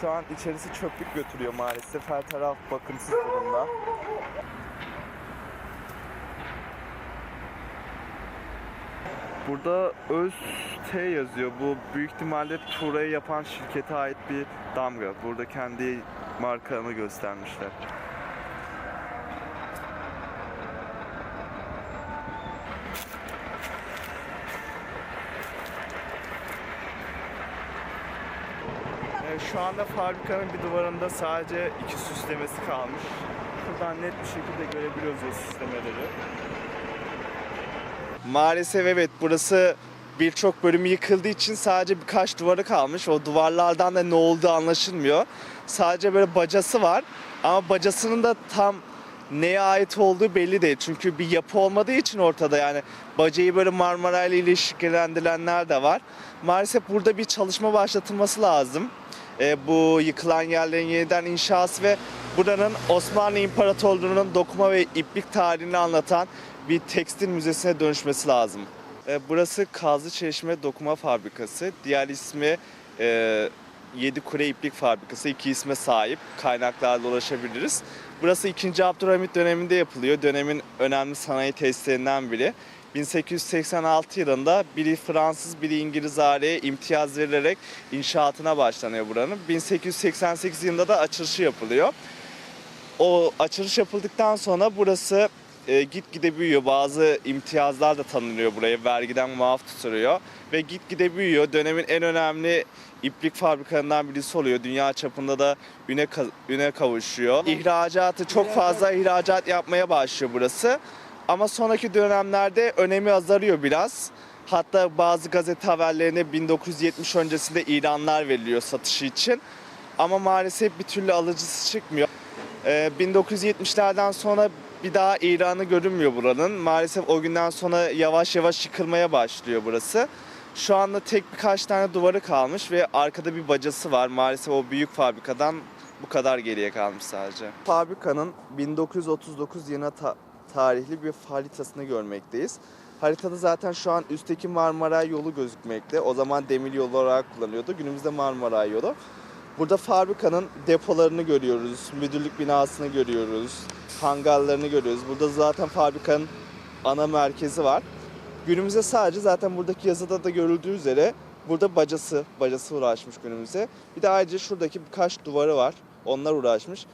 şu an içerisi çöplük götürüyor maalesef. Her taraf bakımsız durumda. Burada Öz T yazıyor. Bu büyük ihtimalle Tura'yı yapan şirkete ait bir damga. Burada kendi markanı göstermişler. Şu anda fabrikanın bir duvarında sadece iki süslemesi kalmış. Şuradan net bir şekilde görebiliyoruz o süslemeleri. Maalesef evet burası birçok bölümü yıkıldığı için sadece birkaç duvarı kalmış. O duvarlardan da ne olduğu anlaşılmıyor. Sadece böyle bacası var ama bacasının da tam neye ait olduğu belli değil. Çünkü bir yapı olmadığı için ortada yani bacayı böyle Marmara ile ilişkilendirilenler de var. Maalesef burada bir çalışma başlatılması lazım. E, bu yıkılan yerlerin yeniden inşası ve buranın Osmanlı İmparatorluğu'nun dokuma ve iplik tarihini anlatan bir tekstil müzesine dönüşmesi lazım. E, burası Kazlı Çeşme Dokuma Fabrikası. Diğer ismi e, Yedi Kule İplik Fabrikası. İki isme sahip. Kaynaklarla ulaşabiliriz. Burası 2. Abdülhamit döneminde yapılıyor. Dönemin önemli sanayi tesislerinden biri. 1886 yılında biri Fransız, biri İngiliz aileye imtiyaz verilerek inşaatına başlanıyor buranın. 1888 yılında da açılışı yapılıyor. O açılış yapıldıktan sonra burası e, gitgide büyüyor. Bazı imtiyazlar da tanınıyor buraya. Vergiden muaf tutuluyor. Ve gitgide büyüyor. Dönemin en önemli iplik fabrikalarından birisi oluyor. Dünya çapında da üne, üne kavuşuyor. İhracatı çok fazla ihracat yapmaya başlıyor burası. Ama sonraki dönemlerde önemi azalıyor biraz. Hatta bazı gazete haberlerine 1970 öncesinde ilanlar veriliyor satışı için. Ama maalesef bir türlü alıcısı çıkmıyor. Ee, 1970'lerden sonra bir daha ilanı görünmüyor buranın. Maalesef o günden sonra yavaş yavaş yıkılmaya başlıyor burası. Şu anda tek birkaç tane duvarı kalmış ve arkada bir bacası var. Maalesef o büyük fabrikadan bu kadar geriye kalmış sadece. Fabrikanın 1939 yılına tarihli bir haritasını görmekteyiz. Haritada zaten şu an üstteki Marmaray yolu gözükmekte. O zaman demir yolu olarak kullanıyordu. Günümüzde Marmaray yolu. Burada fabrikanın depolarını görüyoruz, müdürlük binasını görüyoruz, hangarlarını görüyoruz. Burada zaten fabrikanın ana merkezi var. Günümüzde sadece zaten buradaki yazıda da görüldüğü üzere burada bacası, bacası uğraşmış günümüze. Bir de ayrıca şuradaki birkaç duvarı var. Onlar uğraşmış.